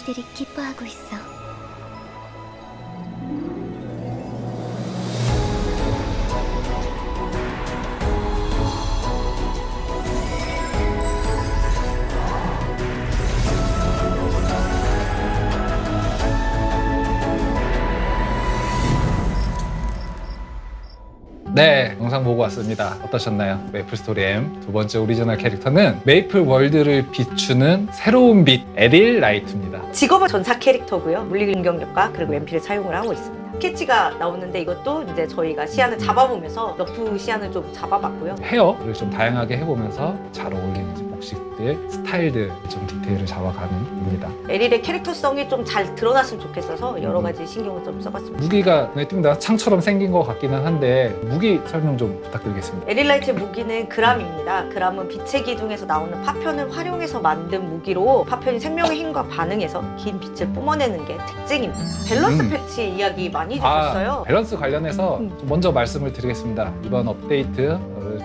사람들이 기뻐하고 있어. 네, 영상 보고 왔습니다. 어떠셨나요? 메이플 스토리 M 두 번째 오리지널 캐릭터는 메이플 월드를 비추는 새로운 빛 에릴 라이트입니다. 직업은 전사 캐릭터고요. 물리 공격력과 그리고 MP를 사용을 하고 있습니다. 스케치가 나오는데 이것도 이제 저희가 시안을 잡아보면서 너프 시안을 좀 잡아봤고요. 헤어를 좀 다양하게 해보면서 잘 어울리는 이 제 복식들, 스타일들 좀 디테일을 잡아가는 입니다. 에릴의 캐릭터성이 좀 잘 드러났으면 좋겠어서 여러 가지 신경을 좀 써봤습니다. 무기가 띕니다. 창처럼 생긴 것 같기는 한데 무기 설명 좀 부탁드리겠습니다. 에릴라이트의 무기는 그람입니다. 그람은 빛의 기둥에서 나오는 파편을 활용해서 만든 무기로 파편이 생명의 힘과 반응해서 긴 빛을 뿜어내는 게 특징입니다. 밸런스 음. 패치 이야기 많이 해주셨어요. 아, 밸런스 관련해서 음. 좀 먼저 말씀을 드리겠습니다. 이번 업데이트를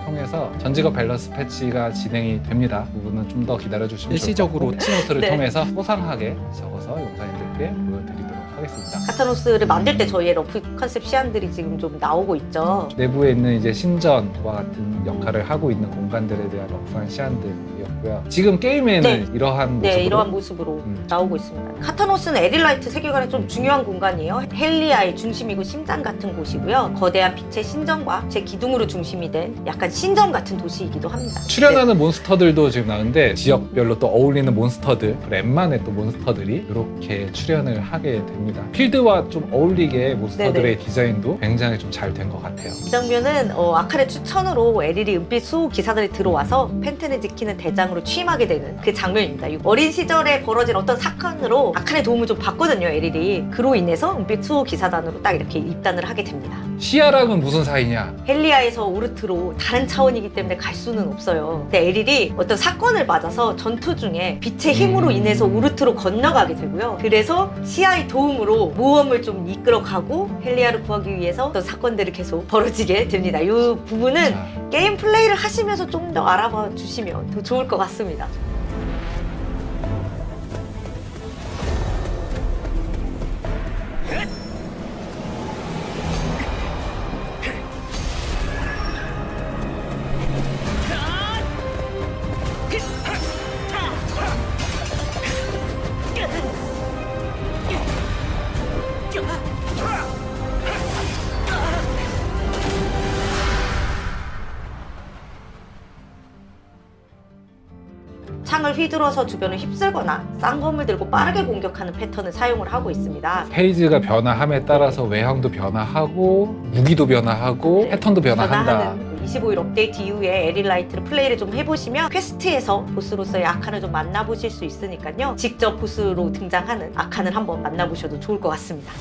통해서 전직업 밸런스 패치가 진행이 됩니다. 그 부분은 좀 더 기다려 주시면 일시적으로 치노트를 네. 통해서 소상하게 적어서 용사님들께 보여드리도록 하겠습니다. 카타노스를 만들 때 저희의 러프 컨셉 시안들이 지금 좀 나오고 있죠. 내부에 있는 이제 신전과 같은 역할을 하고 있는 공간들에 대한 러프한 시안들이었고요. 지금 게임에는 네. 이러한 모습으로 네, 이러한 모습으로 음. 나오고 있습니다. 카타노스는 에릴라이트 세계관의 좀 중요한 공간이에요. 헬리아의 중심이고 심장 같은 곳이고요. 거대한 빛의 신전과 제 기둥으로 중심이 된 약간 신전 같은 도시이기도 합니다. 출연하는 몬스터들도 지금 나오는데 지역별로 또 어울리는 몬스터들, 랜만의 또 몬스터들이 이렇게 출연을 하게 됩니다. 필드와 좀 어울리게 몬스터들의 디자인도 굉장히 좀 잘 된 것 같아요. 이 장면은 어, 아칼의 추천으로 에릴이 은빛 수호 기사들이 들어와서 펜텐을 지키는 대장으로 취임하게 되는 그 장면입니다. 이 어린 시절에 벌어진 어떤 사건으로 아칼의 도움을 좀 받거든요, 에릴이. 그로 인해서 은빛 수호 기사단으로 딱 이렇게 입단을 하게 됩니다. 시아랑은 무슨 사이냐? 헬리아에서 오르트로 다른 차원이기 때문에 갈 수는 없어요. 근데 에릴이 어떤 사건을 맞아서 전투 중에 빛의 힘으로 음. 인해서 오르트로 건너가게 되고요. 그래서 시아의 도움 으로 모험을 좀 이끌어가고 헬리아를 구하기 위해서 어떤 사건들이 계속 벌어지게 됩니다. 이 부분은 자, 게임 플레이를 하시면서 좀 더 알아봐 주시면 더 좋을 것 같습니다. 창을 휘둘러서 주변을 휩쓸거나 쌍검을 들고 빠르게 공격하는 패턴을 사용을 하고 있습니다. 페이지가 변화함에 따라서 외형도 변화하고 무기도 변화하고 네, 패턴도 변화한다. 변화하는 25일 업데이트 이후에 에릴라이트를 플레이를 좀 해보시면 퀘스트에서 보스로서의 아칸을 좀 만나보실 수 있으니까요. 직접 보스로 등장하는 아칸을 한번 만나보셔도 좋을 것 같습니다.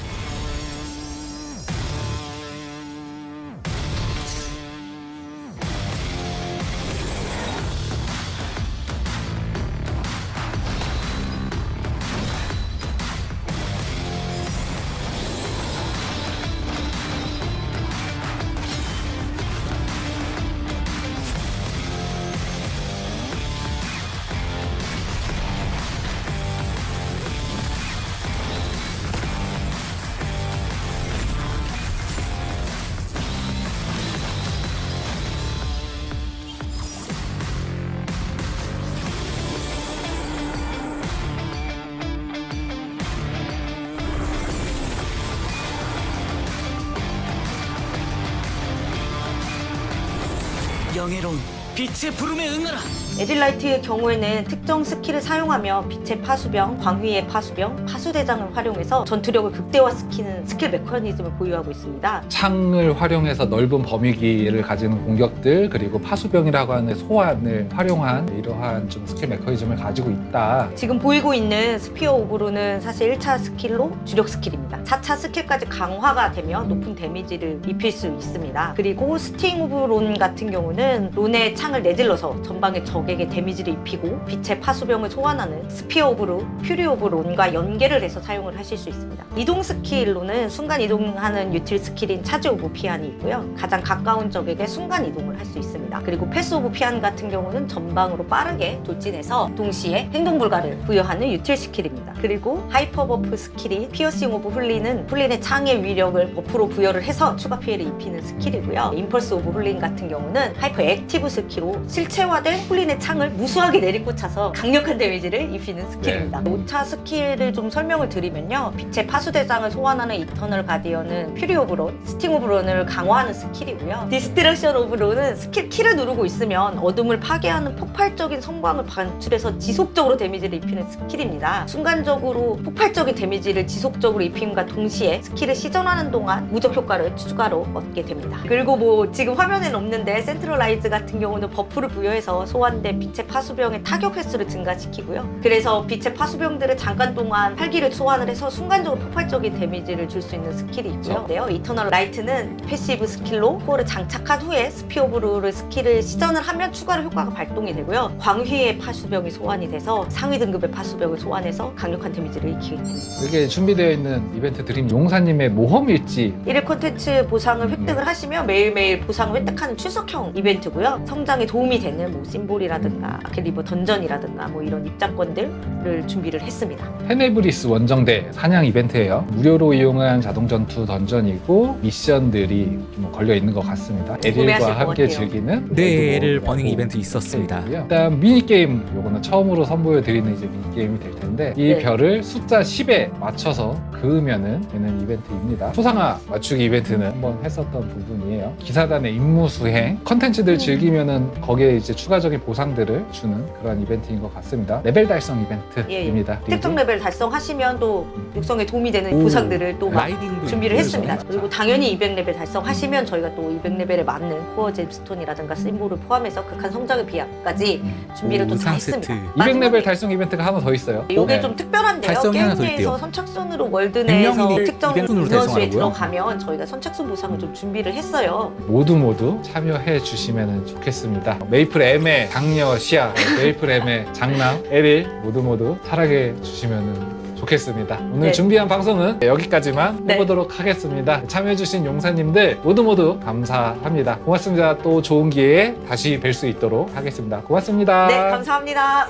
영예로운 빛의 부름에 응하라. 에딜라이트의 경우에는 특정 스킬을 사용하며 빛의 파수병, 광휘의 파수병, 파수대장을 활용해서 전투력을 극대화시키는 스킬 메커니즘을 보유하고 있습니다. 창을 활용해서 넓은 범위기를 가지는 공격들 그리고 파수병이라고 하는 소환을 활용한 이러한 좀 스킬 메커니즘을 가지고 있다. 지금 보이고 있는 스피어 오브로는 사실 1차 스킬로 주력 스킬입니다. 4차 스킬까지 강화가 되면 높은 데미지를 입힐 수 있습니다. 그리고 스팅 오브 론 같은 경우는 론의 창을 내질러서 전방에 적을 적에게 데미지를 입히고 빛의 파수병을 소환하는 스피어 오브 루, 퓨리 오브 론과 연계를 해서 사용을 하실 수 있습니다. 이동 스킬로는 순간 이동하는 유틸 스킬인 차지 오브 피안이 있고요. 가장 가까운 적에게 순간 이동을 할 수 있습니다. 그리고 패스 오브 피안 같은 경우는 전방으로 빠르게 돌진해서 동시에 행동 불가를 부여하는 유틸 스킬입니다. 그리고 하이퍼 버프 스킬이 피어싱 오브 훌린은 훌린의 창의 위력을 버프로 부여를 해서 추가 피해를 입히는 스킬이고요. 임펄스 오브 훌린 같은 경우는 하이퍼 액티브 스킬로 실체화된 훌린의 창을 무수하게 내리꽂혀서 강력한 데미지를 입히는 스킬입니다. 5차 스킬을 좀 설명을 드리면요. 빛의 파수대장을 소환하는 이터널 가디언은 퓨리 오브 론, 스팅 오브 론을 강화하는 스킬이고요. 디스트럭션 오브 론은 스킬 키를 누르고 있으면 어둠을 파괴하는 폭발적인 성광을 반출해서 지속적으로 데미지를 입히는 스킬입니다. 순간적으로 폭발적인 데미지를 지속적으로 입힘과 동시에 스킬을 시전하는 동안 무적 효과를 추가로 얻게 됩니다. 그리고 뭐 지금 화면에는 없는데 센트럴라이즈 같은 경우는 버프를 부여해서 소환 된 빛의 파수병의 타격 횟수를 증가시키고요. 그래서 빛의 파수병들을 잠깐 동안 활기를 소환을 해서 순간적으로 폭발적인 데미지를 줄 수 있는 스킬이 있고요. 네요. 이터널 라이트는 패시브 스킬로 코어를 장착한 후에 스피어 브루를 스킬을 시전을 하면 추가로 효과가 발동이 되고요. 광휘의 파수병이 소환이 돼서 상위 등급의 파수병을 소환해서 강력한 데미지를 입히게 됩니다. 이렇게 준비되어 있는 이벤트 드림 용사님의 모험 일지 1일 콘텐츠 보상을 획득을 하시면 매일매일 보상을 획득하는 출석형 이벤트고요. 성장에 도움이 되는 뭐 심볼이 라든가 아케리버 던전이라든가 뭐 이런 입장권들을 준비를 했습니다. 테네브리스 원정대 사냥 이벤트예요. 무료로 이용한 자동 전투 던전이고 미션들이 뭐 걸려 있는 것 같습니다. 궁금해하실 에릴과 것 함께 같아요. 즐기는 네, 에릴 월드워크라고 버닝 이벤트 있었습니다. 있고요. 일단 미니 게임 요거는 처음으로 선보여 드리는 이제 미니 게임이 될 텐데 이 네. 별을 숫자 10에 맞춰서 그으면은 되는 이벤트입니다. 초상화 맞추기 이벤트는 한번 했었던 부분이에요. 기사단의 임무 수행 컨텐츠들 즐기면은 거기에 이제 추가적인 보상 들을 주는 그런 이벤트인 것 같습니다. 레벨 달성 이벤트입니다. 그리고 특정 레벨 달성하시면 또 육성에 도움이 되는 오, 보상들을 또막 라이딩도 준비를 했습니다. 그리고 당연히 200레벨 달성하시면 저희가 또 200레벨에 맞는 코어 잼스톤이라든가 심볼을 포함해서 극한 성장의 비약까지 준비를 또 다 했습니다. 세트. 200레벨 달성 이벤트가 하나 더 있어요. 이게 네. 좀 특별한데요. 달성이 하나 더 게임 있대요. 내에서 선착순으로 월드 내에서 100명이 특정 200 순으로 인원수에 달성하고요. 들어가면 저희가 선착순 보상을 좀 준비를 했어요. 모두 모두 참여해 주시면 좋겠습니다. 메이플 M의 장녀 시아, 메이플 M의 장남 에릴 모두 모두 타락해 주시면 좋겠습니다. 오늘 네. 준비한 방송은 여기까지만 네. 해보도록 하겠습니다. 참여해주신 용사님들 모두 모두 감사합니다. 고맙습니다. 또 좋은 기회에 다시 뵐 수 있도록 하겠습니다. 고맙습니다. 네, 감사합니다.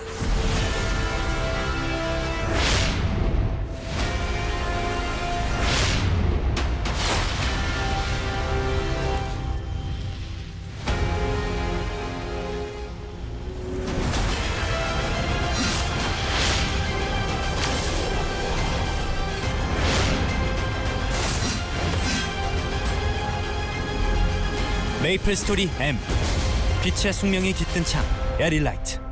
메이플 스토리 M. 빛의 숙명이 깃든 창 에릴라이트